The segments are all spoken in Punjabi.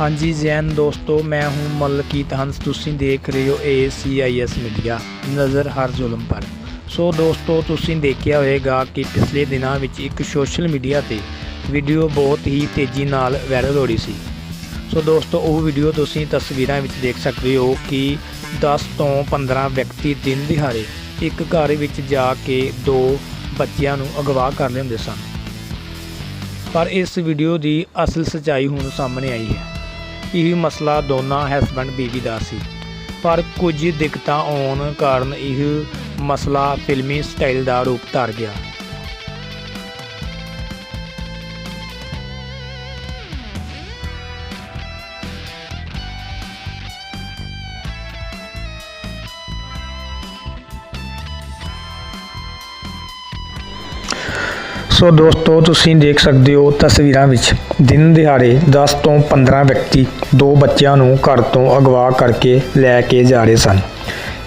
ਹਾਂਜੀ ਜੈਨ ਦੋਸਤੋ, ਮੈਂ ਹੂੰ ਮਲਕੀਤ ਹੰਸ। ਤੁਸੀਂ ਦੇਖ ਰਹੇ ਹੋ ACIS ਮੀਡੀਆ ਨਜ਼ਰ ਹਰ ਜ਼ੁਲਮ ਪਰ। ਸੋ ਦੋਸਤੋ, ਤੁਸੀਂ ਦੇਖਿਆ ਹੋਵੇਗਾ ਕਿ ਪਿਛਲੇ ਦਿਨਾਂ ਵਿੱਚ ਇੱਕ ਸੋਸ਼ਲ ਮੀਡੀਆ ਤੇ ਵੀਡੀਓ ਬਹੁਤ ਹੀ ਤੇਜ਼ੀ ਨਾਲ ਵਾਇਰਲ ਹੋ ਰਹੀ ਸੀ। ਸੋ ਦੋਸਤੋ, ਉਹ ਵੀਡੀਓ ਤੁਸੀਂ ਤਸਵੀਰਾਂ ਵਿੱਚ ਦੇਖ ਸਕਦੇ ਹੋ ਕਿ 10 ਤੋਂ 15 ਵਿਅਕਤੀ ਦਿਨ ਦਿਹਾੜੇ ਇੱਕ ਘਰ ਵਿੱਚ ਜਾ ਕੇ ਦੋ ਬੱਚਿਆਂ ਨੂੰ ਅਗਵਾ ਕਰ ਲੈਂਦੇ ਸਨ। ਪਰ ਇਸ ਵੀਡੀਓ ਦੀ ਅਸਲ ਸਚਾਈ ਹੁਣ ਸਾਹਮਣੇ ਆਈ ਹੈ। ਇਹ ਮਸਲਾ ਦੋਨਾਂ ਹਸਬੰਡ ਬੀਵੀ ਦਾ ਸੀ। ਪਰ ਕੁਝ ਦਿੱਕਤਾਂ ਆਉਣ ਕਾਰਨ ਇਹ ਮਸਲਾ ਫਿਲਮੀ ਸਟਾਈਲ ਦਾ ਰੂਪ ਧਾਰ ਗਿਆ। ਸੋ ਦੋਸਤੋ, ਤੁਸੀਂ ਦੇਖ ਸਕਦੇ ਹੋ ਤਸਵੀਰਾਂ ਵਿੱਚ ਦਿਨ ਦਿਹਾੜੇ 10 ਤੋਂ 15 ਵਿਅਕਤੀ ਦੋ ਬੱਚਿਆਂ ਨੂੰ ਘਰ ਤੋਂ ਅਗਵਾ ਕਰਕੇ ਲੈ ਕੇ ਜਾ ਰਹੇ ਸਨ।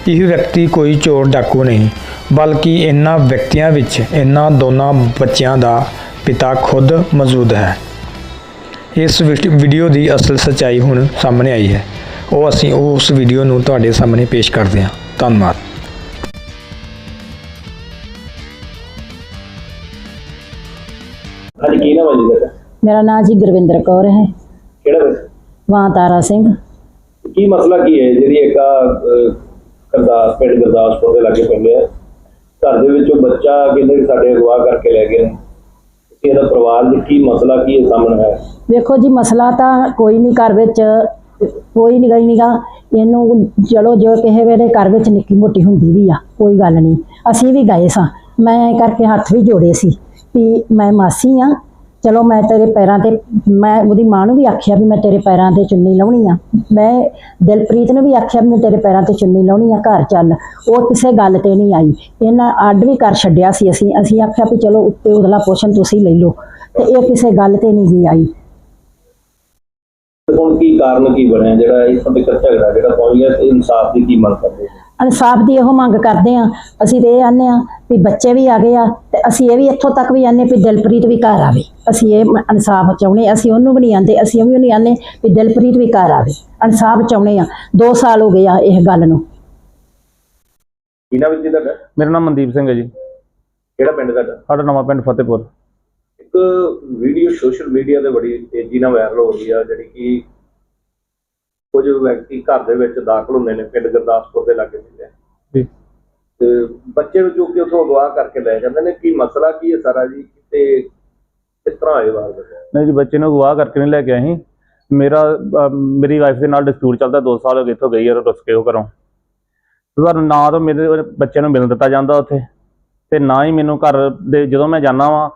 ਇਹ ਵਿਅਕਤੀ ਕੋਈ ਚੋਰ ਡਾਕੂ ਨਹੀਂ, ਬਲਕਿ ਇਹਨਾਂ ਵਿਅਕਤੀਆਂ ਵਿੱਚ ਇਹਨਾਂ ਦੋਨਾਂ ਬੱਚਿਆਂ ਦਾ ਪਿਤਾ ਖੁਦ ਮੌਜੂਦ ਹੈ। ਇਸ ਵਿਟ- ਵੀਡੀਓ ਦੀ ਅਸਲ ਸਚਾਈ ਹੁਣ ਸਾਹਮਣੇ ਆਈ ਹੈ। ਉਹ ਅਸੀਂ ਉਸ ਵੀਡੀਓ ਨੂੰ ਤੁਹਾਡੇ ਸਾਹਮਣੇ ਪੇਸ਼ ਕਰਦੇ ਹਾਂ। ਧੰਨਵਾਦ। ਹਾਂਜੀ ਕੀ ਨਾਮ ਹੈ ਜੀ ਤੁਹਾਡਾ? ਮੇਰਾ ਨਾਮ ਜੀ ਗੁਰਵਿੰਦਰ ਕੌਰ ਹੈ। ਕਿਹੜਾ ਵਾ? ਵਾਂ ਤਾਰਾ ਸਿੰਘ। ਕੀ ਮਸਲਾ ਕੀ ਹੈ ਜਿਹੜੀ ਇੱਕ ਗੁਰਦਾਸ ਪਿੰਡ ਗੁਰਦਾਸਪੁਰ ਦੇ ਲਾਗੇ ਪਿੰਡ ਹੈ। ਘਰ ਦੇ ਵਿੱਚੋਂ ਬੱਚਾ ਕਹਿੰਦੇ ਵੀ ਸਾਡੇ ਅਗਵਾ ਕਰਕੇ ਲੈ ਗਏ ਨੇ। ਤੁਸੀਂ ਇਹਦਾ ਪਰਿਵਾਰ ਦੇ ਕੀ ਮਸਲਾ ਕੀ ਹੈ ਸਾਹਮਣੇ ਹੈ ਵੇਖੋ ਜੀ ਮਸਲਾ ਤਾਂ ਕੋਈ ਨਹੀਂ ਘਰ ਵਿੱਚ ਕੋਈ ਨਹੀਂ ਗਈ ਨੀਗਾ ਇਹਨੂੰ ਚਲੋ ਜੋ ਕਿਸੇ ਵੇਲੇ ਘਰ ਵਿੱਚ ਨਿੱਕੀ ਮੋਟੀ ਹੁੰਦੀ ਵੀ ਆ ਕੋਈ ਗੱਲ ਨਹੀਂ। ਅਸੀਂ ਵੀ ਗਏ ਸਾਂ। ਮੈਂ ਕਰਕੇ ਹੱਥ ਵੀ ਜੋੜੇ ਸੀ। ਵੀ ਮੈਂ ਮਾਸੀ ਆ। ਚਲੋ ਮੈਂ ਤੇਰੇ ਪੈਰਾਂ ਤੇ, ਮੈਂ ਉਹਦੀ ਮਾਂ ਨੂੰ ਵੀ ਆਖਿਆ ਵੀ ਮੈਂ ਤੇਰੇ ਪੈਰਾਂ ਤੇ ਚੁੰਨੀ ਲਾਉਣੀ ਆ। ਮੈਂ ਦਿਲਪ੍ਰੀਤ ਨੂੰ ਵੀ ਆਖਿਆ ਵੀ ਮੈਂ ਤੇਰੇ ਪੈਰਾਂ ਤੇ ਚੁੰਨੀ ਲਾਉਣੀ ਆ, ਘਰ ਚੱਲ। ਉਹ ਕਿਸੇ ਗੱਲ ਤੇ ਨਹੀਂ ਆਈ। ਇਹਨਾਂ ਅੱਡ ਵੀ ਕਰ ਛੱਡਿਆ ਸੀ ਅਸੀਂ। ਅਸੀਂ ਆਖਿਆ ਵੀ ਚਲੋ ਉੱਤੇ ਉਦਲਾ ਪੋਸ਼ਣ ਤੁਸੀਂ ਲੈ ਲਓ। ਤੇ ਇਹ ਕਿਸੇ ਗੱਲ ਤੇ ਨਹੀਂ ਗਈ ਆਈ। ਹੁਣ ਕੀ ਕਾਰਨ ਕੀ ਬਣਿਆ? ਜਿਹੜਾ ਇਸ ਤੱਕ ਝਗੜਾ, ਜਿਹੜਾ ਪਹੁੰਚ ਗਿਆ ਤੇ ਇਨਸਾਫ ਦੀ ਕੀ ਮੰਗ ਕਰਦੇ ਇਨਸਾਫ ਦੀ ਇਹੋ ਮੰਗ ਕਰਦੇ ਆ ਅਸੀਂ ਤੇ ਇਹ ਆਨੇ ਆ ਵੀ ਬੱਚੇ ਵੀ ਆ ਗਏ ਆ ਤੇ ਅਸੀਂ ਇਹ ਵੀ ਇੱਥੋਂ ਤੱਕ ਵੀ ਆਨੇ ਵੀ ਦਿਲਪ੍ਰੀਤ ਵੀ ਘਰ ਆਵੇ। ਅਸੀਂ ਇਹ ਇਨਸਾਫ ਚਾਹੁੰਦੇ ਅਸੀਂ ਉਹਨੂੰ ਵੀ ਨਹੀਂ ਆਂਦੇ ਅਸੀਂ ਉਹ ਵੀ ਨਹੀਂ ਆਨੇ ਵੀ ਦਿਲਪ੍ਰੀਤ ਵੀ ਘਰ ਆਵੇ। ਇਨਸਾਫ ਚਾਹੁੰਦੇ ਆ 2 ਸਾਲ ਹੋ ਗਏ ਆ ਇਹ ਗੱਲ ਨੂੰ। ਕੀ ਨਾਮ ਹੈ ਜੀ ਤੁਹਾਡਾ? ਮੇਰਾ ਨਾਮ ਮਨਦੀਪ ਸਿੰਘ ਹੈ ਜੀ। ਕਿਹੜਾ ਪਿੰਡ ਤੁਹਾਡਾ? ਸਾਡਾ ਨਵਾਂ ਪਿੰਡ ਫਤਿਹਪੁਰ। ਇੱਕ ਵੀਡੀਓ ਸੋਸ਼ਲ ਮੀਡੀਆ ਤੇ ਬੜੀ ਤੇਜ਼ੀ ਨਾਲ ਵਾਇਰਲ ਹੋ ਰਹੀ ਆ ਜਿਹੜੀ ਕਿ ਕੁਝ ਵਿਅਕਤੀ ਘਰ ਦੇ ਵਿੱਚ ਦਾਖਲ ਹੁੰਦੇ ਨੇ ਪਿੰਡ ਗੁਰਦਾਸਪੁਰ ਦੇ ਲਾਗੇ ਹੈ ਜੀ। ਤੇ ਬੱਚੇ ਨੂੰ ਚੁੱਕ ਕੇ ਉੱਥੋਂ ਅਗਵਾ ਕਰਕੇ ਲੈ ਜਾਂਦੇ ਨੇ। ਕੀ ਮਸਲਾ ਕੀ ਹੈ ਸਾਰਾ ਜੀ? ਤੇ ਕਿਸ ਤਰ੍ਹਾਂ ਆਏ ਵਾਰ ਨਹੀਂ ਜੀ ਬੱਚੇ ਨੂੰ ਅਗਵਾ ਕਰਕੇ ਨਹੀਂ ਲੈ ਕੇ ਆਏ ਮੇਰਾ ਮੇਰੀ ਵਾਈਫ ਦੇ ਨਾਲ ਡਿਸਪਿਊਟ ਚੱਲਦਾ 2 ਸਾਲ ਹੋ ਗਏ ਇੱਥੋਂ ਗਈ ਯਾਰ ਰੁੱਸ ਕੇ ਉਹ ਘਰੋਂ। ਪਰ ਨਾ ਤਾਂ ਮੇਰੇ ਬੱਚੇ ਨੂੰ ਮਿਲਣ ਦਿੱਤਾ ਜਾਂਦਾ ਉੱਥੇ। ਤੇ ਨਾ ਹੀ ਮੈਨੂੰ ਘਰ ਦੇ ਜਦੋਂ ਮੈਂ ਜਾਂਦਾ ਵਾਂ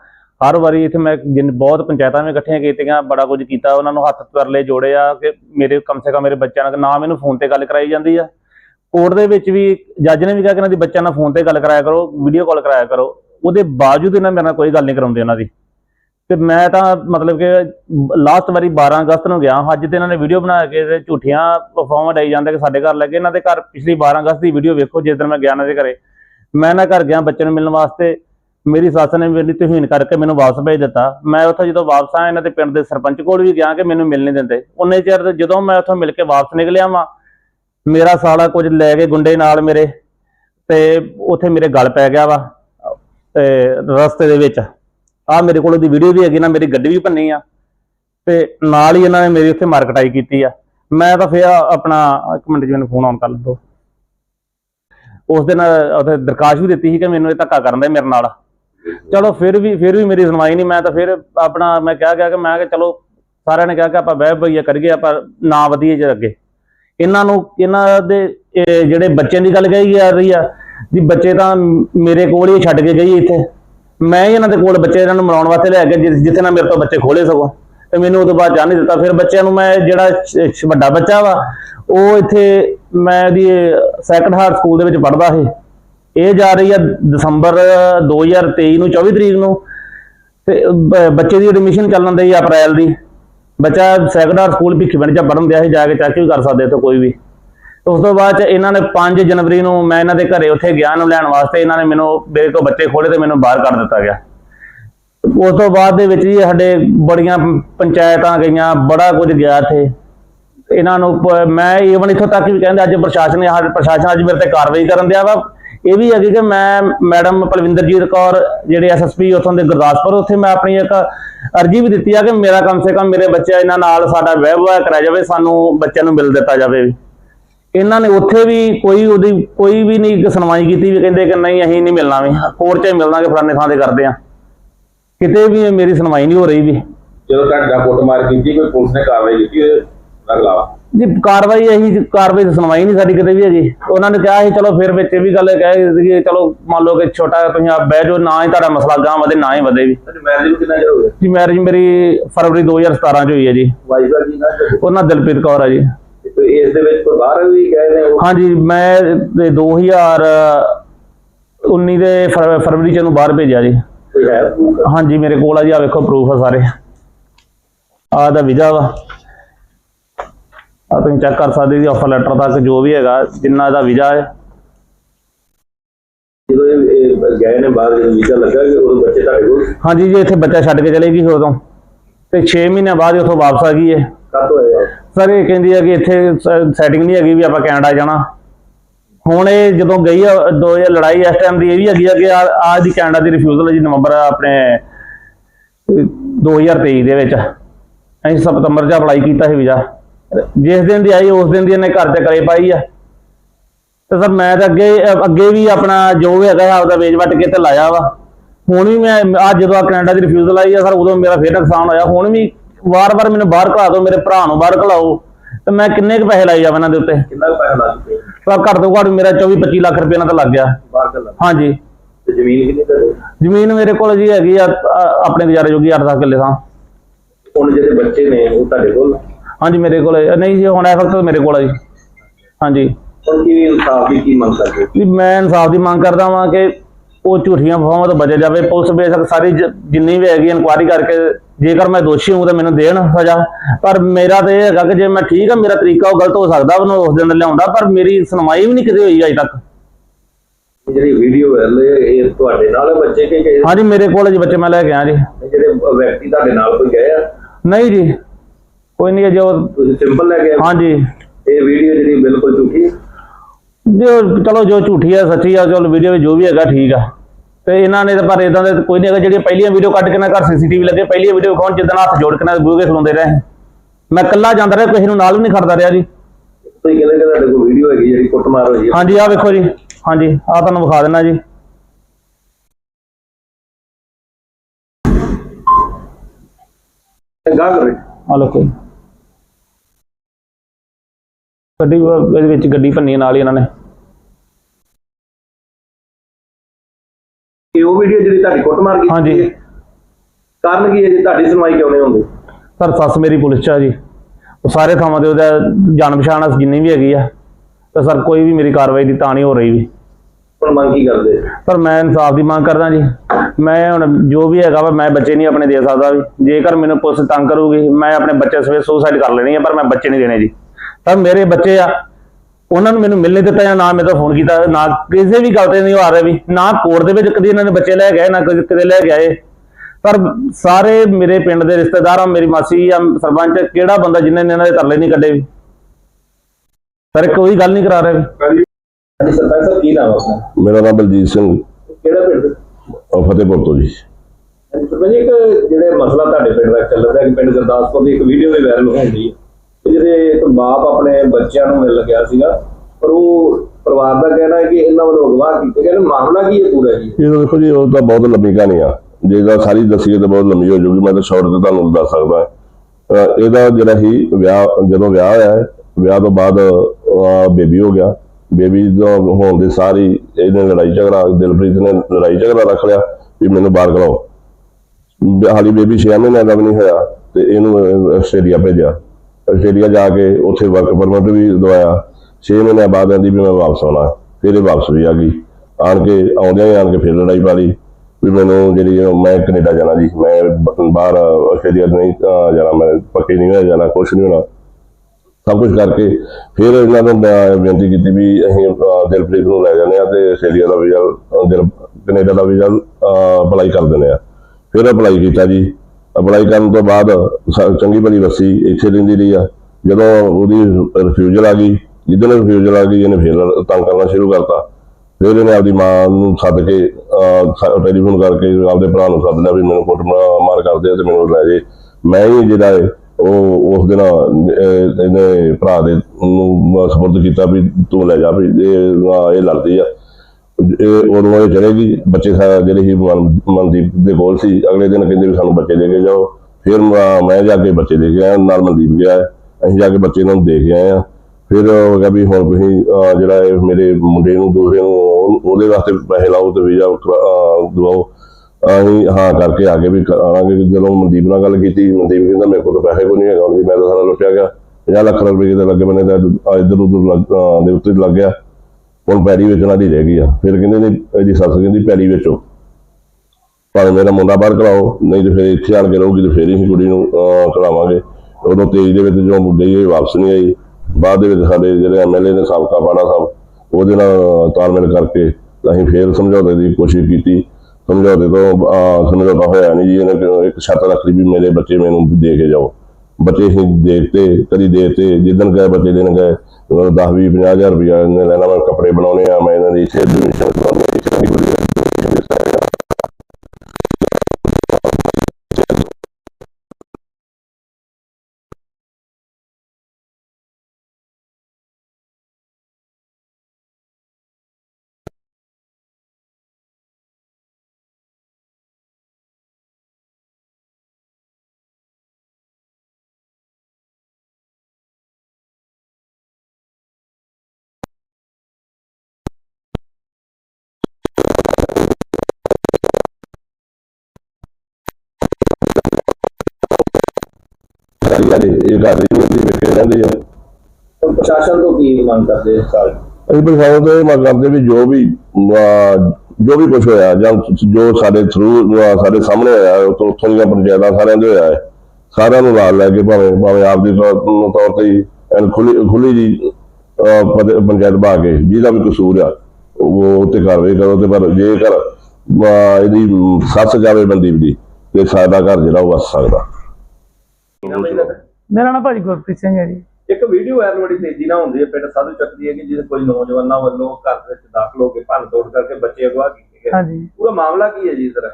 ਹਰ ਵਾਰੀ ਇੱਥੇ ਮੈਂ ਜਿੰਨ- ਬਹੁਤ ਪੰਚਾਇਤਾਂ ਵੀ ਇਕੱਠੀਆਂ ਕੀਤੀਆਂ, ਬੜਾ ਕੁਝ ਕੀਤਾ, ਉਹਨਾਂ ਨੂੰ ਹੱਥ ਤਰਲੇ ਜੋੜੇ ਆ ਕਿ ਮੇਰੇ ਕਮ ਸੇ ਕਮ ਮੇਰੇ ਬੱਚਿਆਂ ਨਾਲ, ਨਾ ਮੈਨੂੰ ਫੋਨ ਤੇ ਗੱਲ ਕਰਾਈ ਜਾਂਦੀ ਆ। ਕੋਰਟ ਦੇ ਵਿੱਚ ਵੀ ਜੱਜ ਨੇ ਵੀ ਕਿਹਾ ਕਿ ਇਹਨਾਂ ਦੀ ਬੱਚਿਆਂ ਨਾਲ ਫੋਨ ਤੇ ਗੱਲ ਕਰਾਇਆ ਕਰੋ, ਵੀਡੀਓ ਕਾਲ ਕਰਾਇਆ ਕਰੋ, ਉਹਦੇ ਬਾਵਜੂਦ ਇਹਨਾਂ ਮੇਰੇ ਨਾਲ ਕੋਈ ਗੱਲ ਨਹੀਂ ਕਰਾਉਂਦੇ ਉਹਨਾਂ ਦੀ। ਤੇ ਮੈਂ ਤਾਂ ਮਤਲਬ ਕਿ ਲਾਸਟ ਵਾਰੀ 12 ਅਗਸਤ ਨੂੰ ਗਿਆ, ਅੱਜ ਤੇ ਇਹਨਾਂ ਨੇ ਵੀਡੀਓ ਬਣਾ ਕੇ ਤੇ ਝੂਠੀਆਂ ਅਫਵਾਹਾਂ ਡਾਈ ਜਾਂਦੇ ਕਿ ਸਾਡੇ ਘਰ ਲੱਗੇ ਇਹਨਾਂ ਦੇ ਘਰ ਪਿਛਲੀ 12 ਅਗਸਤ ਦੀ ਵੀਡੀਓ ਵੇਖੋ, ਜਿਸ ਦਿਨ ਮੈਂ ਗਿਆ ਇਹਨਾਂ ਦੇ ਘਰੇ। ਮੈਂ ਨਾ ਘਰ ਗਿਆ ਬੱਚੇ ਨੂੰ ਮਿਲਣ ਵਾਸਤੇ ਮੇਰੀ ਸੱਸ ਨੇ ਮੇਰੀ ਤੋਹੀਨ ਕਰਕੇ ਮੈਨੂੰ ਵਾਪਸ ਭੇਜ ਦਿੱਤਾ। ਮੈਂ ਉੱਥੋਂ ਜਦੋਂ ਵਾਪਸ ਆਇਆ, ਇਹਨਾਂ ਦੇ ਪਿੰਡ ਦੇ ਸਰਪੰਚ ਕੋਲ ਵੀ ਗਿਆ ਕਿ ਮੈਨੂੰ ਮਿਲ ਨਹੀਂ ਦਿੰਦੇ। ਉਹਨੇ ਚਿਰ ਜਦੋਂ ਮੈਂ ਉੱਥੋਂ ਮਿਲ ਕੇ ਵਾਪਸ ਨਿਕਲਿਆ ਵਾਂ, ਮੇਰਾ ਸਾਲਾ ਕੁਝ ਲੈ ਕੇ ਗੁੰਡੇ ਨਾਲ ਮੇਰੇ ਤੇ ਉੱਥੇ ਮੇਰੇ ਗਲ ਪੈ ਗਿਆ ਵਾ, ਤੇ ਰਸਤੇ ਦੇ ਵਿੱਚ। ਆ ਮੇਰੇ ਕੋਲ ਉਹਦੀ ਵੀਡੀਓ ਵੀ ਹੈਗੀ ਨਾ, ਮੇਰੀ ਗੱਡੀ ਵੀ ਭੰਨੀ ਆ, ਤੇ ਨਾਲ ਹੀ ਇਹਨਾਂ ਨੇ ਮੇਰੀ ਉੱਥੇ ਮਾਰਕਟਾਈ ਕੀਤੀ ਆ। ਮੈਂ ਤਾਂ ਫੇਰ ਆਪਣਾ, ਇੱਕ ਮਿੰਟ ਜੀ, ਮੈਨੂੰ ਫੋਨ ਆਨ ਕਰ ਲਓ ਉਸ ਦਿਨ ਉਹਦੇ ਦਰਖਾਸਤ ਵੀ ਦਿੱਤੀ ਸੀ ਕਿ ਮੈਨੂੰ ਇਹ ਧੱਕਾ ਕਰਨ ਦੇ ਮੇਰੇ ਨਾਲ। ਚਲੋ ਫਿਰ ਵੀ ਫਿਰ ਵੀ ਮੇਰੀ ਸੁਣਵਾਈ ਨਹੀਂ, ਮੈਂ ਤਾਂ ਫਿਰ ਆਪਣਾ ਮੈਂ ਕਿਹਾ ਗਿਆ ਕਿ ਮੈਂ ਕਿ ਚਲੋ ਸਾਰਿਆਂ ਨੇ ਕਿਹਾ ਕਿ ਆਪਾਂ ਬਹਿ ਬਈਆ ਕਰੀਏ, ਆਪਾਂ ਨਾ ਵਧੀਏ ਜੇ ਅੱਗੇ। ਇਹਨਾਂ ਨੂੰ, ਇਹਨਾਂ ਦੇ ਜਿਹੜੇ ਬੱਚਿਆਂ ਦੀ ਗੱਲ ਕਹੀ ਜਾ ਰਹੀ ਆ ਜੀ ਬੱਚੇ ਤਾਂ ਮੇਰੇ ਕੋਲ ਹੀ ਛੱਡ ਕੇ ਗਈ ਇੱਥੇ। ਮੈਂ ਹੀ ਇਹਨਾਂ ਦੇ ਕੋਲ ਬੱਚੇ ਇਹਨਾਂ ਨੂੰ ਮਿਲਾਉਣ ਵਾਸਤੇ ਲੈ ਕੇ ਜਿੱਥੇ ਨਾ ਮੇਰੇ ਤੋਂ ਬੱਚੇ ਖੋਲੇ ਸਗੋਂ ਤੇ ਮੈਨੂੰ ਉਦੋਂ ਬਾਅਦ ਜਾਣ ਨਹੀਂ ਦਿੱਤਾ। ਫਿਰ ਬੱਚਿਆਂ ਨੂੰ ਮੈਂ ਜਿਹੜਾ ਵੱਡਾ ਬੱਚਾ ਵਾ, ਉਹ ਇੱਥੇ ਮੈਂ ਇਹਦੀ ਸੈਕੰਡ ਹਾਰਟ ਸਕੂਲ ਦੇ ਵਿੱਚ ਪੜਦਾ ਸੀ। ਇਹ ਜਾ ਰਹੀ ਆ ਦਸੰਬਰ 2023 ਨੂੰ 24 ਤਰੀਕ ਨੂੰ। ਤੇ ਬੱਚੇ ਦੀ ਐਡਮਿਸ਼ਨ ਚੱਲਣ ਦੀ ਅਪ੍ਰੈਲ ਦੀ। ਬੱਚਾ ਸੈਕੰਡਰ ਸਕੂਲ ਭਿੱਖੀਵਿੰਡ ਚ ਪੜ੍ਹਨ ਦਿਆ ਸੀ, ਜਾ ਕੇ ਚੈੱਕ ਵੀ ਕਰ ਸਕਦੇ ਇੱਥੋਂ ਕੋਈ ਵੀ। ਉਸ ਤੋਂ ਬਾਅਦ ਚ ਇਹਨਾਂ ਨੇ 5 ਜਨਵਰੀ ਨੂੰ ਮੈਂ ਇਹਨਾਂ ਦੇ ਘਰੇ ਉੱਥੇ ਗਿਆ, ਇਹਨੂੰ ਲੈਣ ਵਾਸਤੇ। ਇਹਨਾਂ ਨੇ ਮੈਨੂੰ ਮੇਰੇ ਕੋਲ ਬੱਚੇ ਖੋਲੇ ਤੇ ਮੈਨੂੰ ਬਾਹਰ ਕੱਢ ਦਿੱਤਾ ਗਿਆ। ਉਸ ਤੋਂ ਬਾਅਦ ਦੇ ਵਿੱਚ ਜੀ ਸਾਡੇ ਬੜੀਆਂ ਪੰਚਾਇਤਾਂ ਗਈਆਂ, ਬੜਾ ਕੁਝ ਗਿਆ ਇੱਥੇ। ਇਹਨਾਂ ਨੂੰ ਮੈਂ ਈਵਨ ਇੱਥੋਂ ਤੱਕ ਵੀ ਕਹਿੰਦੇ, ਅੱਜ ਪ੍ਰਸ਼ਾਸਨ ਪ੍ਰਸ਼ਾਸਨ ਅੱਜ ਮੇਰੇ ਤੇ ਕਾਰਵਾਈ ਕਰਨ ਦਿਆ ਵਾ। ਇਹ ਵੀ ਹੈਗੀ ਕਿ ਮੈਂ ਮੈਡਮ ਪਲਵਿੰਦਰਜੀਤ ਕੌਰ, ਜਿਹੜੇ ਐਸਐਸਪੀ ਉੱਥੋਂ ਦੇ ਗੁਰਦਾਸਪੁਰ, ਉੱਥੇ ਮੈਂ ਆਪਣੀ ਇੱਕ ਅਰਜੀ ਵੀ ਦਿੱਤੀ ਆ ਕਿ ਮੇਰਾ ਕਮ ਸੇ ਕਮ ਮੇਰੇ ਬੱਚੇ ਇਹਨਾਂ ਨਾਲ ਸਾਡਾ ਵਿਆਹ ਕਰਾਇਆ ਜਾਵੇ, ਸਾਨੂੰ ਬੱਚਿਆਂ ਨੂੰ ਮਿਲ ਦਿੱਤਾ ਜਾਵੇ ਇਹਨਾਂ ਨੇ ਉੱਥੇ ਵੀ ਕੋਈ ਉਹਦੀ ਕੋਈ ਵੀ ਨਹੀਂ ਸੁਣਵਾਈ ਕੀਤੀ ਵੀ ਕਹਿੰਦੇ ਕਿ ਨਹੀਂ, ਅਸੀਂ ਨਹੀਂ ਮਿਲਣਾ ਵੀ। ਕੋਰਟ 'ਚ ਮਿਲਣਾਗੇ ਫਲਾਣੇ ਥਾਂ ਤੇ ਕਰਦੇ ਆ। ਕਿਤੇ ਵੀ ਮੇਰੀ ਸੁਣਵਾਈ ਨਹੀਂ ਹੋ ਰਹੀ ਵੀ। ਜਦੋਂ ਤੁਹਾਡਾ ਕੁੱਟਮਾਰ ਕੀਤੀ, ਕੋਈ ਪੁਲਿਸ ਨੇ ਕਾਰਵਾਈ ਕੀਤੀ, ਉਹਦੇ ਖਿਲਾਫ ਜੀ ਕਾਰਵਾਈ ਇਹੀ ਕਾਰਵਾਈ ਦੀ ਸੁਣਵਾਈ ਨਹੀਂ ਸਾਡੀ ਕਿਤੇ ਵੀ ਹੈਗੀ। ਉਹਨਾਂ ਨੇ ਕਿਹਾ ਸੀ ਚਲੋ ਫਿਰ ਵਿੱਚ ਇਹ ਵੀ ਗੱਲ ਕਹੇ ਕਿ ਚਲੋ ਮੰਨ ਲਓ ਕਿ ਛੋਟਾ ਤੁਸੀਂ ਬਹਿ ਜਾਓ ਨਾ ਹੀ ਤੁਹਾਡਾ ਮਸਲਾ ਗਾਂ ਵਧੇ ਨਾ ਹੀ ਵਧੇ ਵੀ। ਮੈਰਿਜ ਨੂੰ ਕਿੰਨਾ ਹੋ ਜੀ ਮੈਰਿਜ ਮੇਰੀ ਫਰਵਰੀ 2017 ਚ ਹੋਈ ਹੈ ਜੀ। ਵਾਈਫ ਨਾ ਉਹਨਾਂ ਦਿਲਪ੍ਰੀਤ ਕੌਰ ਹੈ ਜੀ। ਇਸ ਦੇ ਵਿੱਚ ਕੋਈ ਬਾਹਰ ਵੀ ਗਏ ਨੇ ਹਾਂਜੀ ਮੈਂ ਤੇ 2019 ਦੇ ਫਰ- ਫਰਵਰੀ ਚ ਇਹਨੂੰ ਬਾਹਰ ਭੇਜਿਆ ਜੀ। ਹੈ? ਹਾਂਜੀ ਮੇਰੇ ਕੋਲ ਆ ਜੀ ਆ ਵੇਖੋ ਪ੍ਰੂਫ ਆ ਸਾਰੇ। ਆ ਦਾ ਵੀਜ਼ਾ ਵਾ। ਆ ਤੁਸੀਂ ਚੈੱਕ ਕਰ ਸਕਦੇ ਜੀ ਆਫਰ ਲੈਟਰ ਤੱਕ ਜੋ ਵੀ ਹੈਗਾ ਜਿੰਨਾ ਇਹਦਾ ਵੀਜ਼ਾ ਹੈ। ਜਦੋਂ ਇਹ ਗਏ ਨੇ ਬਾਹਰ ਜਦੋਂ ਵੀਜ਼ਾ ਲੱਗਾ ਕਿ ਉਦੋਂ ਬੱਚੇ ਤੁਹਾਡੇ ਕੋਲ? ਹਾਂਜੀ ਜੀ ਇੱਥੇ ਬੱਚਾ ਛੱਡ ਕੇ ਚਲੇ ਗਈ ਸੀ ਉਦੋਂ। ਤੇ 6 ਮਹੀਨਿਆਂ ਬਾਅਦ ਉੱਥੋਂ ਵਾਪਸ ਆ ਗਈ ਹੈ ਕਦ ਹੋਇਆ ਸਰ ਇਹ ਕਹਿੰਦੀ ਹੈ ਕਿ ਇੱਥੇ ਸੈਟਿੰਗ ਨਹੀਂ ਹੈਗੀ ਵੀ ਆਪਾਂ ਕੈਨੇਡਾ ਜਾਣਾ। ਹੁਣ ਇਹ ਜਦੋਂ ਗਈ ਆ ਦੋ ਇਹ ਲੜਾਈ ਇਸ ਟਾਈਮ ਦੀ ਇਹ ਵੀ ਹੈਗੀ ਆ ਕਿ ਆ ਦੀ ਕੈਨੇਡਾ ਦੀ ਰਿਫਿਊਜ਼ਲ ਹੈ ਜੀ ਨਵੰਬਰ ਆਪਣੇ ਅਹ, 2023 ਦੇ ਵਿੱਚ। ਅਸੀਂ ਸਤੰਬਰ 'ਚ ਅਪਲਾਈ ਕੀਤਾ ਸੀ ਵੀਜ਼ਾ ਜਿਸ ਦਿਨ ਦੀ ਆਈ ਉਸ ਦਿਨ ਦੀ ਇਹਨੇ ਘਰ ਤੇ ਕਰੇ ਪਾਈ ਆ। ਤੇ ਸਰ ਮੈਂ ਤਾਂ ਅੱਗੇ ਅੱਗੇ ਵੀ ਆਪਣਾ ਜੋ ਵੀ ਹੈਗਾ ਆਪਦਾ ਵੇਚ ਵੱਟ ਕੇ ਤੇ ਲਾਇਆ ਵਾ। ਹੁਣ ਵੀ ਮੈਂ ਅੱਜ ਜਦੋਂ ਆ ਕੈਨੇਡਾ ਦੀ ਰਿਫਿਊਜ਼ਲ ਆਈ ਆ ਸਰ ਉਦੋਂ ਮੇਰਾ ਫੇਰ ਨੁਕਸਾਨ ਹੋਇਆ। ਹੁਣ ਵੀ ਵਾਰ-ਵਾਰ ਮੈਨੂੰ ਬਾਹਰ ਘਲਾ ਦਿਓ ਮੇਰੇ ਭਰਾ ਨੂੰ ਬਾਹਰ ਘਲਾਓ ਤੇ ਮੈਂ ਕਿੰਨੇ ਕੁ ਪੈਸੇ ਲਾਈ ਜਾਵਾਂ ਇਹਨਾਂ ਦੇ ਉੱਤੇ? ਕਿੰਨਾ ਕੁ ਪੈਸਾ ਲੱਗ ਚੁੱਕਿਆ ਤਾਂ ਘੱਟ ਤੋਂ ਘੱਟ ਮੇਰਾ 24-25 ਲੱਖ ਰੁਪਏ ਨਾਲ ਤਾਂ ਲੱਗ ਗਿਆ। ਬਾਹਰ ਹਾਂਜੀ। ਤੇ ਜ਼ਮੀਨ ਕਿੰਨੀ ਤੇ ਜ਼ਮੀਨ ਮੇਰੇ ਕੋਲ ਜੀ ਹੈਗੀ ਆ ਆ, ਆਪਣੇ ਗੁਜ਼ਾਰੇ ਜੋਗੀ 8-10 ਕਿੱਲੇ ਥਾਂ। ਹੁਣ ਜਿਹੜੇ ਬੱਚੇ ਨੇ ਉਹ ਤੁਹਾਡੇ ਕੋਲ? ਹਾਂਜੀ ਮੇਰੇ ਕੋਲ ਹੈ। ਨਹੀਂ ਜੀ ਹੁਣ ਇਸ ਵਕਤ ਮੇਰੇ ਕੋਲ ਹੈ ਜੀ। ਹਾਂਜੀ। ਹੁਣ ਕੀ ਇਨਸਾਫ ਦੀ ਕੀ ਮੰਗ ਕਰਦੇ ਵੀ ਮੈਂ ਇਨਸਾਫ ਦੀ ਮੰਗ ਕਰਦਾ ਵਾਂ ਕਿ ਉਹ ਝੂਠੀਆਂ ਫੋਮਾਂ ਤੋਂ ਬਚੇ ਜਾਵੇ। ਪੁਲਿਸ ਬੇਸ਼ੱਕ ਸਾਰੀ ਜ- ਜਿੰਨੀ ਵੀ ਹੈਗੀ ਇਨਕੁਆਇਰੀ ਕਰਕੇ ਜੇਕਰ ਮੈਂ ਦੋਸ਼ੀ ਹਾਂ ਤਾਂ ਮੈਨੂੰ ਦੇਣ ਸਜ਼ਾ। ਪਰ ਮੇਰਾ ਤਾਂ ਇਹ ਹੈਗਾ ਕਿ ਜੇ ਮੈਂ ਠੀਕ ਆ ਮੇਰਾ ਤਰੀਕਾ ਉਹ ਗਲਤ ਹੋ ਸਕਦਾ ਉਹਨੂੰ ਉਸ ਦਿਨ ਲਿਆਉਂਦਾ ਪਰ ਮੇਰੀ ਸੁਣਵਾਈ ਵੀ ਨਹੀਂ ਕਿਤੇ ਹੋਈ ਅਜੇ ਤੱਕ। ਇਹ ਜਿਹੜੀ ਵੀਡੀਓ ਹੈ ਇਹ ਤੁਹਾਡੇ ਨਾਲ ਹੈ ਬੱਚੇ ਕੇ ਕਿ ਹਾਂਜੀ ਮੇਰੇ ਕੋਲ ਜੀ ਬੱਚੇ ਮੈਂ ਲੈ ਕੇ ਆਇਆ ਜੀ। ਜਿਹੜੇ ਵਿਅਕਤੀ ਤੁਹਾਡੇ ਨਾਲ ਕੋਈ ਗਏ ਆ? ਨਹੀਂ ਜੀ। ਕੋਈ ਨਹੀਂ ਜੋ ਸਿੰਪਲ ਲੈ ਕੇ? ਹਾਂਜੀ। ਇਹ ਵੀਡੀਓ ਜਿਹੜੀ ਬਿਲਕੁਲ ਝੂਠੀ ਹੈ? ਜੋ ਚਲੋ ਜੋ ਝੂਠੀ ਆ ਸੱਚੀ ਆ ਚਲੋ ਵੀਡੀਓ ਵਿੱਚ ਜੋ ਵੀ ਹੈਗਾ ਠੀਕ ਆ। ਤੇ ਇਹਨਾਂ ਨੇ ਤਾਂ ਪਰ ਇਦਾਂ ਦੇ ਕੋਈ ਨਹੀਂ ਹੈਗਾ ਜਿਹੜੀਆਂ ਪਹਿਲੀਆਂ ਵੀਡੀਓ ਕੱਢ ਕੇ ਨਾ ਘਰ ਸੀਸੀਟੀਵੀ ਲੱਗੇ ਪਹਿਲੀਆਂ ਵੀਡੀਓ ਕੌਣ ਜਿੱਦਣ ਹੱਥ ਜੋੜ ਕੇ ਨਾ ਬੂਹੇ ਖਲੋਂਦੇ ਰਹੇ। ਮੈਂ ਇਕੱਲਾ ਜਾਂਦਾ ਰਿਹਾ ਕਿਸੇ ਨੂੰ ਨਾਲ ਵੀ ਨਹੀਂ ਖੜਦਾ ਰਿਹਾ ਜੀ। ਤੁਸੀਂ ਕਹਿੰਦੇ ਕਿ ਤੁਹਾਡੇ ਕੋਲ ਵੀਡੀਓ ਹੈਗੀ ਜਿਹੜੀ ਕੁੱਟਮਾਰ ਹੋਈ ਹੈ। ਹਾਂਜੀ ਆਹ ਵੇਖੋ ਜੀ। ਹਾਂਜੀ ਆਹ ਤੁਹਾਨੂੰ ਵਿਖਾ ਦਿੰਦਾ ਜੀ। ਚੰਗਾ ਕਰ ਆਹ ਲੋ ਕੋਈ। ਗੱਡੀ ਇਹਦੇ ਵਿੱਚ ਗੱਡੀ ਭੰਨੀ ਨਾਲ ਹੀ ਇਹਨਾਂ ਨੇ। ਕਿ ਉਹ ਵੀਡੀਓ ਜਿਹੜੀ ਤੁਹਾਡੀ ਕੁੱਟਮਾਰ ਕੀਤੀ ਹਾਂਜੀ। ਹੈ, ਕਾਰਨ ਕੀ ਹੈ ਜੀ? ਤੁਹਾਡੀ ਸੁਣਵਾਈ ਕਿਉਂ ਨਹੀਂ ਹੁੰਦੀ? ਸਰ ਸੱਸ ਮੇਰੀ ਪੁਲਿਸ ਚ ਆ ਜੀ। ਉਹ ਸਾਰੇ ਥਾਵਾਂ ਤੇ ਉਹਦਾ ਜਾਣ ਪਛਾਣ ਆ ਜਿੰਨੀ ਵੀ ਹੈਗੀ ਆ। ਤੇ ਸਰ ਕੋਈ ਵੀ ਮੇਰੀ ਕਾਰਵਾਈ ਦੀ ਤਾਂ ਨਹੀਂ ਹੋ ਰਹੀ ਵੀ। ਹੁਣ ਮੰਗ ਕੀ ਕਰਦੇ? ਪਰ ਮੈਂ ਇਨਸਾਫ ਦੀ ਮੰਗ ਕਰਦਾ ਜੀ। ਮੈਂ ਹੁਣ ਜੋ ਵੀ ਹੈਗਾ ਵਾ ਮੈਂ ਬੱਚੇ ਨਹੀਂ ਆਪਣੇ ਦੇ ਸਕਦਾ ਵੀ। ਜੇਕਰ ਮੈਨੂੰ ਪੁਲਿਸ ਤੰਗ ਕਰੂਗੀ ਮੈਂ ਆਪਣੇ ਬੱਚੇ ਸਵੇ ਸੁਸਾਈਡ ਕਰ ਲੈਣੀ ਹੈ ਪਰ ਮੈਂ ਬੱਚੇ ਨਹੀਂ ਦੇਣੇ ਜੀ। ਤਾਂ ਮੇਰੇ ਬੱਚੇ ਆ ਉਹਨਾਂ ਨੂੰ ਮੈਨੂੰ ਮਿਲ ਨਹੀਂ ਦਿੱਤਾ ਜਾਂ ਨਾ ਮੇਰੇ ਤੋਂ ਫੋਨ ਕੀਤਾ ਨਾ ਕਿਸੇ ਵੀ ਗੱਲ ਤੇ ਨਹੀਂ ਉਹ ਆ ਰਹੇ ਵੀ ਨਾ ਕੋਰਟ ਦੇ ਵਿੱਚ ਕਦੀ ਇਹਨਾਂ ਨੇ ਬੱਚੇ ਲੈ ਗਏ ਨਾ ਕਦੇ ਕਿਤੇ ਲੈ ਆਏ। ਪਰ ਸਾਰੇ ਮੇਰੇ ਪਿੰਡ ਦੇ ਰਿਸ਼ਤੇਦਾਰ ਆ ਮੇਰੀ ਮਾਸੀ ਆ ਸਰਪੰਚ ਕਿਹੜਾ ਬੰਦਾ ਜਿਨ੍ਹਾਂ ਨੇ ਇਹਨਾਂ ਦੇ ਤਰਲੇ ਨਹੀਂ ਕੱਢੇ ਵੀ? ਪਰ ਕੋਈ ਗੱਲ ਨਹੀਂ ਕਰਾ ਰਹੇ ਵੀ। ਹਾਂਜੀ। ਸਰਪੰਚ ਸਾਹਿਬ ਕੀ ਨਾਮ ਹੈ ਆਪਣਾ? ਮੇਰਾ ਨਾਮ ਬਲਜੀਤ ਸਿੰਘ। ਕਿਹੜਾ ਪਿੰਡ? ਫਤਿਹਪੁਰ ਤੋਂ ਜੀ। ਸਰਪੰਚ ਇੱਕ ਜਿਹੜੇ ਮਸਲਾ ਤੁਹਾਡੇ ਪਿੰਡ ਦਾ ਚੱਲਦਾ ਹੈ ਕਿ ਪਿੰਡ ਗੁਰਦਾਸਪੁਰ ਦੀ ਇੱਕ ਵੀਡੀਓ ਵੀ ਵਾਇਰਲ ਹੁੰਦੀ ਹੈ। ਕਿ ਇੱਕ ਬਾਪ ਆਪਣੇ ਬੱਚਿਆਂ ਨੂੰ ਮਿਲ ਗਿਆ ਸੀਗਾ, ਪਰ ਉਹ ਪਰਿਵਾਰ ਦਾ ਕਹਿਣਾ ਹੈ ਕਿ ਇਹਨਾਂ ਵੱਲੋਂ ਅਗਵਾ ਕੀਤੇ ਗਏ ਮਾਮਲਾ ਕੀ ਹੈ ਪੂਰਾ ਜੀ? ਇਹ ਤਾਂ ਦੇਖੋ ਜੀ, ਉਹ ਤਾਂ ਬਹੁਤ ਲੰਬੀ ਕਹਾਣੀ ਆ। ਜੇ ਇਹਦਾ ਸਾਰੀ ਦੱਸੀਏ ਤਾਂ ਬਹੁਤ ਲੰਬੀ ਹੋ ਜਾਊਗੀ ਮੈਂ ਤਾਂ ਸ਼ਾਰਟ ਤੇ ਤੁਹਾਨੂੰ ਦੱਸ ਸਕਦਾ। ਇਹਦਾ ਜਿਹੜਾ ਹੀ ਵਿਆਹ, ਜਦੋਂ ਵਿਆਹ ਹੋਇਆ ਵਿਆਹ ਤੋਂ ਬਾਅਦ ਬੇਬੀ ਹੋ ਗਿਆ। ਬੇਬੀ ਦਾ ਹੋਣ ਦੇ ਸਾਰੀ ਇਹਨੇ ਲੜਾਈ ਝਗੜਾ, ਦਿਲਪ੍ਰੀਤ ਨੇ ਲੜਾਈ ਝਗੜਾ ਰੱਖ ਲਿਆ ਵੀ ਮੈਨੂੰ ਬਾਹਰ ਕਰਾਓ ਹਾਲੀ ਬੇਬੀ 6 ਮਹੀਨਿਆਂ ਦਾ ਵੀ ਨਹੀਂ ਹੋਇਆ ਤੇ ਇਹਨੂੰ ਆਸਟ੍ਰੇਲੀਆ ਭੇਜਿਆ। ਆਸਟ੍ਰੇਲੀਆ ਜਾ ਕੇ ਉੱਥੇ ਵਰਕ ਪਰਮਿਟ ਵੀ ਦਵਾਇਆ। 6 ਮਹੀਨਿਆਂ ਬਾਅਦ ਕਹਿੰਦੀ ਵੀ ਮੈਂ ਵਾਪਸ ਆਉਣਾ। ਫਿਰ ਇਹ ਵਾਪਸ ਵੀ ਆ ਗਈ। ਆਣ ਕੇ ਆਉਂਦਿਆਂ ਹੀ ਆਣ ਕੇ ਫਿਰ ਲੜਾਈ ਪਾ ਲਈ ਵੀ ਮੈਨੂੰ ਜਿਹੜੀ ਮੈਂ ਕੈਨੇਡਾ ਜਾਣਾ ਜੀ। ਮੈਂ ਬਾਹਰ ਆਸਟ੍ਰੇਲੀਆ ਨਹੀਂ ਜਾਣਾ। ਮੈਂ ਪੱਕੇ ਨਹੀਂ ਹੋਇਆ ਜਾਣਾ, ਕੁਛ ਨਹੀਂ ਹੋਣਾ। ਸਭ ਕੁਝ ਕਰਕੇ ਫਿਰ ਇਹਨਾਂ ਨੂੰ ਮੈਂ ਬੇਨਤੀ ਕੀਤੀ ਵੀ ਅਸੀਂ ਦਿਲਪ੍ਰੀਤ ਨੂੰ ਲੈ ਜਾਂਦੇ ਆ ਤੇ ਆਸਟ੍ਰੇਲੀਆ ਦਾ ਵੀਜ਼ਾ ਦਿਲ, ਕੈਨੇਡਾ ਦਾ ਵੀਜ਼ਾ ਅਪਲਾਈ ਕਰ ਦਿੰਦੇ ਆ ਫਿਰ ਅਪਲਾਈ ਕੀਤਾ ਜੀ। ਅਪਲਾਈ ਕਰਨ ਤੋਂ ਬਾਅਦ ਚੰਗੀ ਭਲੀ ਵਸੀ ਇੱਥੇ ਰਹਿੰਦੀ ਰਹੀ ਆ। ਜਦੋਂ ਉਹਦੀ ਰਿਫਿਊਜ਼ਲ ਆ ਗਈ, ਜਿੱਦਣ ਰਿਫਿਊਜ਼ਲ ਆ ਗਈ, ਇਹਨੇ ਫੇਰ ਤੰਗ ਕਰਨਾ ਸ਼ੁਰੂ ਕਰਤਾ। ਫਿਰ ਇਹਨੇ ਆਪਦੀ ਮਾਂ ਨੂੰ ਸੱਦ ਕੇ ਟੈਲੀਫੋਨ ਕਰਕੇ ਆਪਦੇ ਭਰਾ ਨੂੰ ਸੱਦ ਲਿਆ ਵੀ ਮੈਨੂੰ ਕੁੱਟ ਮਾਰ ਕਰਦੇ ਤੇ ਮੈਨੂੰ ਲੈ ਜੇ। ਮੈਂ ਹੀ ਜਿਹੜਾ ਹੈ ਉਹ, ਉਸ ਦਿਨ ਇਹਨੇ ਭਰਾ ਦੇ ਨੂੰ ਸਪੋਰਟ ਕੀਤਾ ਵੀ ਤੂੰ ਲੈ ਜਾ ਵੀ ਇਹ ਲੜਦੀ ਆ। ਇਹ ਉਦੋਂ ਇਹ ਚਲੇ ਗਈ ਬੱਚੇ ਸਾ- ਜਿਹੜੇ ਹੀ ਮਨਦੀਪ ਦੇ ਕੋਲ ਸੀ। ਅਗਲੇ ਦਿਨ ਕਹਿੰਦੇ ਵੀ ਸਾਨੂੰ ਬੱਚੇ ਦੇ ਕੇ ਜਾਓ। ਫਿਰ ਮੈਂ ਜਾ ਕੇ ਬੱਚੇ ਦੇ ਕੇ ਆਇਆ ਨਾਲ ਮਨਦੀਪ ਗਿਆ ਹੈ। ਅਸੀਂ ਜਾ ਕੇ ਬੱਚੇ ਨੂੰ ਦੇ ਕੇ ਆਏ ਆ ਫਿਰ ਉਹ ਕਿਹਾ ਵੀ ਹੁਣ ਤੁਸੀਂ ਜਿਹੜਾ ਇਹ ਮੇਰੇ ਮੁੰਡੇ ਨੂੰ ਦੂਸਰੇ ਨੂੰ ਉਹਦੇ ਵਾਸਤੇ ਪੈਸੇ ਲਾਓ ਤੇ ਵੀਜ਼ਾ ਦਵਾਓ। ਅਸੀਂ ਹਾਂ ਕਰਕੇ ਆ ਕੇ ਵੀ ਕਰਾਂਗੇ ਜਦੋਂ ਮਨਦੀਪ ਨਾਲ ਗੱਲ ਕੀਤੀ ਮਨਦੀਪ ਕਹਿੰਦਾ ਮੇਰੇ ਕੋਲ ਪੈਸੇ ਕੋਈ ਨਹੀਂ ਹੈਗਾ। ਹੁਣ ਵੀ ਮੈਂ ਤਾਂ ਸਾਰਾ ਲੁੱਟਿਆ ਗਿਆ। 50 ਲੱਖ ਰੁਪਏ ਦੇ ਲੱਗੇ ਬੰਨੇ ਦਾ ਇੱਧਰ ਉੱਧਰ ਲੱਗ- ਅਹ, ਦੇ ਉੱਤੇ ਲੱਗ ਗਿਆ। ਹੁਣ ਪੈੜੀ ਵੇਚਣ ਵਾਲੀ ਰਹਿ ਗਈ ਆ। ਫਿਰ ਕਹਿੰਦੇ ਨੇ ਇਹਦੀ ਸੱਸ ਕਹਿੰਦੀ ਪੈੜੀ ਵੇਚੋ। ਭਾਵੇਂ ਮੇਰਾ ਮੁੰਡਾ ਬਾਹਰ ਕਰਾਓ ਨਹੀਂ ਤੇ ਫਿਰ ਇੱਥੇ ਆਣ ਕੇ ਰਹੂਗੀ ਤੇ ਫਿਰ ਹੀ ਕੁੜੀ ਨੂੰ ਅਹ, ਕਰਾਵਾਂਗੇ ਉਦੋਂ ਤੇਜ ਦੇ ਵਿੱਚ ਜੋ ਮੁੱਦੇ ਇਹ ਵਾਪਸ ਨਹੀਂ ਆਈ ਬਾਅਦ ਦੇ ਵਿੱਚ ਸਾਡੇ ਜਿਹੜੇ ਐਮਐਲਏ ਨੇ ਸਾਬਕਾ ਪਾਣਾ ਸਾਹਿਬ ਉਹਦੇ ਨਾਲ ਤਾਲਮੇਲ ਕਰਕੇ ਅਸੀਂ ਫੇਰ ਸਮਝੌਤੇ ਦੀ ਕੋਸ਼ਿਸ਼ ਕੀਤੀ। ਸਮਝੌਤੇ ਤੋਂ ਸਮਝੌਤਾ ਹੋਇਆ ਨਹੀਂ ਜੀ ਇਹਨੇ ਕਿਹਾ ਇੱਕ ਛੱਤ ਰੱਖ ਲਈ ਵੀ ਮੇਰੇ ਬੱਚੇ ਮੈਨੂੰ ਦੇ ਕੇ ਜਾਓ। ਬੱਚੇ ਹੀ ਦੇਤੇ ਕਦੀ ਦੇਤੇ ਜਿੱਦਣ ਗਏ ਬੱਚੇ ਦੇਣ ਗਏ 10 20 50 ਹਜ਼ਾਰ ਰੁਪਇਆ ਇਹਨੇ ਲੈਣਾ, ਮੈਂ ਕੱਪੜੇ ਬਣਾਉਣੇ ਆ, ਮੈਂ ਇਹਨਾਂ ਦੀ ਸਿਹਤ ਐਡਮਿਸ਼ਨ ਕਰਾਉਣੀ ਆ ਇੱਥੇ ਨਹੀਂ ਬੋਲੀ ਇਹ ਗੱਲ ਨਹੀਂ ਹੁੰਦੀ ਵੇਖੇ ਰਹਿੰਦੇ ਆ। ਹੁਣ ਪ੍ਰਸ਼ਾਸਨ ਤੋਂ ਕੀ ਮੰਗ ਕਰਦੇ ਸਾਲ? ਅਸੀਂ ਪ੍ਰਸ਼ਾਸਨ ਤੋਂ ਇਹ ਮੰਗ ਕਰਦੇ ਵੀ ਜੋ ਵੀ ਅਹ, ਜੋ ਵੀ ਕੁਝ ਹੋਇਆ ਜਾਂ ਜੋ ਸਾਡੇ ਥਰੂ ਸਾਡੇ ਸਾਹਮਣੇ ਹੋਇਆ ਉਹ ਤੋਂ ਉੱਥੋਂ ਦੀਆਂ ਪੰਚਾਇਤਾਂ ਸਾਰਿਆਂ ਦੇ ਹੋਇਆ ਹੈ ਸਾਰਿਆਂ ਨੂੰ ਨਾਲ ਲੈ ਕੇ ਭਾਵੇਂ ਭਾਵੇਂ ਆਪ ਦੀ ਤੌਰ ਨੂੰ ਤੌਰ ਤੇ ਹੀ ਐਨ ਖੁੱਲੀ ਖੁੱਲੀ ਜੀ ਅਹ, ਪੰਚਾਇਤ ਬਾ ਕੇ ਜਿਹਦਾ ਵੀ ਕਸੂਰ ਆ ਉਹ ਉੱਤੇ ਕਾਰਵਾਈ ਕਰੋ ਤੇ ਪਰ ਜੇਕਰ ਅਹ, ਇਹਦੀ ਸੱਸ ਜਾਵੇ ਬੰਦੀਪ ਦੀ ਤੇ ਸਾਡਾ ਘਰ ਜਿਹੜਾ ਉਹ ਵਸ ਸਕਦਾ। ਮੇਰਾ ਨਾਮ ਭਾਜੀ ਗੁਰਪ੍ਰੀਤ ਸਿੰਘ ਹੈ ਜੀ। ਇੱਕ ਵੀਡੀਓ ਵਾਇਰਲ ਬੜੀ ਤੇਜ਼ੀ ਨਾਲ ਹੁੰਦੀ ਹੈ ਪਿੰਡ ਸਾਧੂ ਚੱਕਦੀ ਹੈ ਕਿ ਜਿਹਦੇ ਕੋਈ ਨੌਜਵਾਨਾਂ ਵੱਲੋਂ ਘਰ ਵਿੱਚ ਦਾਖਲ ਹੋ ਕੇ ਭੰਨ ਤੋੜ ਕਰਕੇ ਬੱਚੇ ਅਗਵਾ ਕੀਤੇ ਗਏ। ਹਾਂਜੀ। ਪੂਰਾ ਮਾਮਲਾ ਕੀ ਹੈ ਜੀ ਸਰ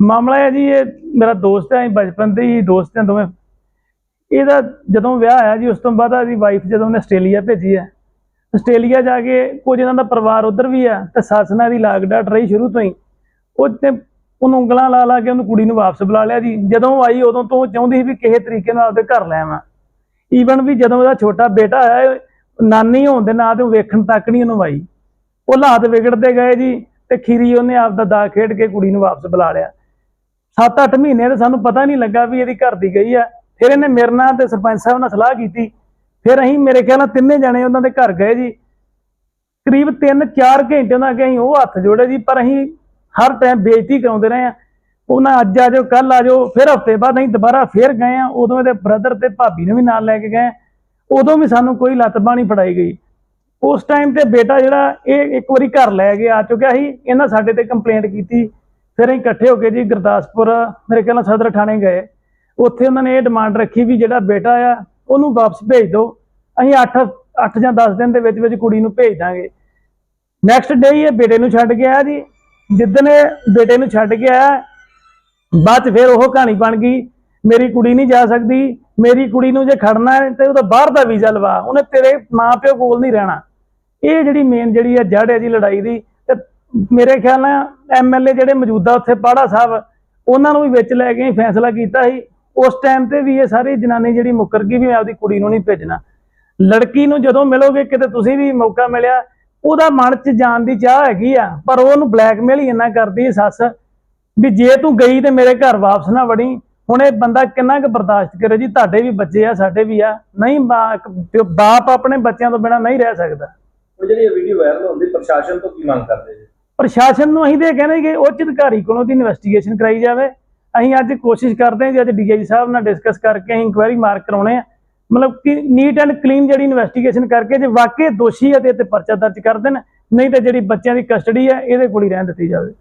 ਮਾਮਲਾ ਹੈ ਜੀ ਇਹ ਮੇਰਾ ਦੋਸਤ ਹੈ ਬਚਪਨ ਦੇ ਹੀ ਦੋਸਤ ਹਾਂ ਦੋਵੇਂ। ਇਹਦਾ ਜਦੋਂ ਵਿਆਹ ਹੋਇਆ ਜੀ ਉਸ ਤੋਂ ਬਾਅਦ ਇਹਦੀ ਵਾਈਫ ਜਦੋਂ ਉਹਨੇ ਆਸਟ੍ਰੇਲੀਆ ਭੇਜੀ ਹੈ। ਆਸਟ੍ਰੇਲੀਆ ਜਾ ਕੇ ਕੁਝ ਇਹਨਾਂ ਦਾ ਪਰਿਵਾਰ ਉਧਰ ਵੀ ਆ ਤੇ ਸੱਸ ਨਾਲ ਦੀ ਲਾਗ ਡਾਟ ਰਹੀ ਸ਼ੁਰੂ ਤੋਂ ਹੀ। ਉਹ ਤੇ ਉਹਨੂੰ ਉਂਗਲਾਂ ਲਾ ਲਾ ਕੇ ਉਹਨੂੰ ਕੁੜੀ ਨੂੰ ਵਾਪਸ ਬੁਲਾ ਲਿਆ ਜੀ। ਜਦੋਂ ਆਈ, ਉਦੋਂ ਤੋਂ ਉਹ ਚਾਹੁੰਦੀ ਸੀ ਵੀ ਕਿਸੇ ਤਰੀਕੇ ਨਾਲ ਆਪਦੇ ਘਰ ਲੈ ਆਵਾਂ। ਈਵਨ ਵੀ ਜਦੋਂ ਉਹਦਾ ਛੋਟਾ ਬੇਟਾ ਹੋਇਆ ਨਾਨੀ ਹੋਣ ਦੇ ਨਾਂ ਤੇ ਉਹ ਵੇਖਣ ਤੱਕ ਨਹੀਂ ਉਹਨੂੰ ਆਈ। ਉਹ ਹਾਲਾਤ ਵਿਗੜਦੇ ਗਏ ਜੀ ਤੇ ਖੀਰੀ ਉਹਨੇ ਆਪਦਾ ਦਾ ਖੇਡ ਕੇ ਕੁੜੀ ਨੂੰ ਵਾਪਸ ਬੁਲਾ ਲਿਆ। 7-8 ਮਹੀਨੇ ਤੇ ਸਾਨੂੰ ਪਤਾ ਨਹੀਂ ਲੱਗਾ ਵੀ ਇਹਦੀ ਘਰ ਦੀ ਗਈ ਆ। ਫਿਰ ਇਹਨੇ ਮੇਰੇ ਨਾਲ ਤੇ ਸਰਪੰਚ ਸਾਹਿਬ ਨਾਲ ਸਲਾਹ ਕੀਤੀ। ਫਿਰ ਅਸੀਂ ਮੇਰੇ ਖਿਆਲ ਨਾਲ ਤਿੰਨੇ ਜਣੇ ਉਹਨਾਂ ਦੇ ਘਰ ਗਏ ਜੀ। ਕਰੀਬ 3-4 ਘੰਟੇ ਉਹਨਾਂ ਅੱਗੇ ਅਸੀਂ ਉਹ ਹੱਥ ਜੋੜੇ ਜੀ, ਪਰ ਅਸੀਂ ਹਰ ਟਾਈਮ ਬੇਇੱਜ਼ਤੀ ਕਰਾਉਂਦੇ ਰਹੇ ਆ। ਉਹਨਾਂ ਅੱਜ ਆ ਜਾਓ ਕੱਲ ਆ ਜਾਓ, ਫਿਰ ਹਫ਼ਤੇ ਬਾਅਦ ਅਸੀਂ ਦੁਬਾਰਾ ਫੇਰ ਗਏ ਆ। ਉਦੋਂ ਇਹਦੇ ਬ੍ਰਦਰ ਤੇ ਭਾਬੀ ਨੂੰ ਵੀ ਨਾਲ ਲੈ ਕੇ ਗਏ ਉਦੋਂ ਵੀ ਸਾਨੂੰ ਕੋਈ ਲੱਤ ਬਾਣੀ ਫੜਾਈ ਗਈ। ਉਸ ਟਾਈਮ ਤੇ ਬੇਟਾ ਜਿਹੜਾ ਇਹ ਇੱਕ ਵਾਰੀ ਘਰ ਲੈ ਕੇ ਆ ਚੁੱਕਿਆ ਸੀ, ਇਹਨਾਂ ਸਾਡੇ ਤੇ ਕੰਪਲੇਂਟ ਕੀਤੀ। ਫਿਰ ਅਸੀਂ ਇਕੱਠੇ ਹੋ ਕੇ ਜੀ ਗੁਰਦਾਸਪੁਰ, ਮੇਰੇ ਖਿਆਲ ਨਾਲ ਸਦਰ ਥਾਣੇ ਗਏ। ਉੱਥੇ ਉਹਨਾਂ ਨੇ ਇਹ ਡਿਮਾਂਡ ਰੱਖੀ ਵੀ ਜਿਹੜਾ ਬੇਟਾ ਆ, ਉਹਨੂੰ ਵਾਪਸ ਭੇਜ ਦਿਓ। ਅਸੀਂ 8 8 ਜਾਂ 10 ਦਿਨ ਦੇ ਵਿੱਚ ਵਿੱਚ ਕੁੜੀ ਨੂੰ ਭੇਜ ਦਾਂਗੇ। ਨੈਕਸਟ ਡੇ ਇਹ ਬੇਟੇ ਨੂੰ ਛੱਡ ਕੇ ਆਇਆ ਜੀ। ਜਿੱਦਣ ਬੇਟੇ ਨੂੰ ਛੱਡ ਕੇ ਆਇਆ, ਬਾਅਦ 'ਚ ਫਿਰ ਉਹ ਕਹਾਣੀ ਬਣ ਗਈ, ਮੇਰੀ ਕੁੜੀ ਨਹੀਂ ਜਾ ਸਕਦੀ, ਮੇਰੀ ਕੁੜੀ ਨੂੰ ਜੇ ਖੜਨਾ ਹੈ ਤੇ ਉਹਦਾ ਬਾਹਰ ਦਾ ਵੀਜ਼ਾ ਲਵਾ, ਉਹਨੇ ਤੇਰੇ ਮਾਪਿਓ ਕੋਲ ਨਹੀਂ ਰਹਿਣਾ। ਇਹ ਜਿਹੜੀ ਮੇਨ ਜਿਹੜੀ ਹੈ ਜੜ ਹੈ ਜੀ ਲੜਾਈ ਦੀ, ਤੇ ਮੇਰੇ ਖਿਆਲ ਨਾਲ ਐਮਐਲਏ ਜਿਹੜੇ ਮੌਜੂਦਾ ਉੱਥੇ ਪਾੜਾ ਸਾਹਿਬ, ਉਹਨਾਂ ਨੂੰ ਵੀ ਵਿੱਚ ਲੈ ਕੇ ਫੈਸਲਾ ਕੀਤਾ ਸੀ। ਉਸ ਟਾਈਮ ਤੇ ਵੀ ਇਹ ਸਾਰੀ ਜਨਾਨੀ ਜਿਹੜੀ ਮੁੱਕਰ ਗਈ ਵੀ ਮੈਂ ਆਪਦੀ ਕੁੜੀ ਨੂੰ ਨਹੀਂ ਭੇਜਣਾ। ਲੜਕੀ ਨੂੰ ਜਦੋਂ ਮਿਲੋਗੇ, ਕਿਤੇ ਤੁਸੀਂ ਵੀ ਮੌਕਾ ਮਿਲਿਆ ਉਹਦਾ ਮਨ 'ਚ ਜਾਣ ਦੀ ਚਾਹ ਹੈਗੀ ਆ ਪਰ ਉਹ ਉਹਨੂੰ ਬਲੈਕਮੇਲ ਹੀ ਇੰਨਾ ਕਰਦੀ ਸੱਸ ਵੀ ਜੇ ਤੂੰ ਗਈ ਤੇ ਮੇਰੇ ਘਰ ਵਾਪਸ ਨਾ ਵੜੀ ਹੁਣ ਇਹ ਬੰਦਾ ਕਿੰਨਾ ਕੁ ਬਰਦਾਸ਼ਤ ਕਰੇ ਜੀ ਤੁਹਾਡੇ ਵੀ ਬੱਚੇ ਆ ਸਾਡੇ ਵੀ ਆ ਨਹੀਂ ਬਾਪ ਆਪਣੇ ਬੱਚਿਆਂ ਤੋਂ ਬਿਨਾ ਨਹੀਂ ਰਹਿ ਸਕਦਾ। ਹੁਣ ਜਿਹੜੀ ਇਹ ਵੀਡੀਓ ਵਾਇਰਲ ਹੁੰਦੀ ਪ੍ਰਸ਼ਾਸਨ ਤੋਂ ਕੀ ਮੰਗ ਕਰਦੇ ਜੀ? ਪ੍ਰਸ਼ਾਸਨ ਨੂੰ ਅਸੀਂ ਤੇ ਇਹ ਕਹਿੰਦੇ ਕਿ ਉੱਚ ਅਧਿਕਾਰੀ ਕੋਲੋਂ ਉਹਦੀ ਇਨਵੈਸਟੀਗੇਸ਼ਨ ਕਰਾਈ ਜਾਵੇ। ਅਸੀਂ ਅੱਜ ਕੋਸ਼ਿਸ਼ ਕਰਦੇ ਹਾਂ ਜੀ ਅੱਜ ਡੀਆਈ ਸਾਹਿਬ ਨਾਲ ਡਿਸਕਸ ਕਰਕੇ ਅਸੀਂ ਇਨਕੁਆਇਰੀ ਮਾਰਕ ਕਰਾਉਣੇ ਆ। ਮਤਲਬ ਕਿ ਨੀਟ ਐਂਡ ਕਲੀਨ ਜਿਹੜੀ ਇਨਵੈਸਟੀਗੇਸ਼ਨ ਕਰਕੇ ਜੇ ਵਾਕਈ ਦੋਸ਼ੀ ਹੈ ਤੇ ਇਹ ਤੇ ਪਰਚਾ ਦਰਜ ਕਰ ਦੇਣ, ਨਹੀਂ ਤਾਂ ਜਿਹੜੀ ਬੱਚਿਆਂ ਦੀ ਕਸਟਡੀ ਹੈ ਇਹਦੇ ਕੋਲ ਹੀ ਰਹਿਣ ਦਿੱਤੀ ਜਾਵੇ।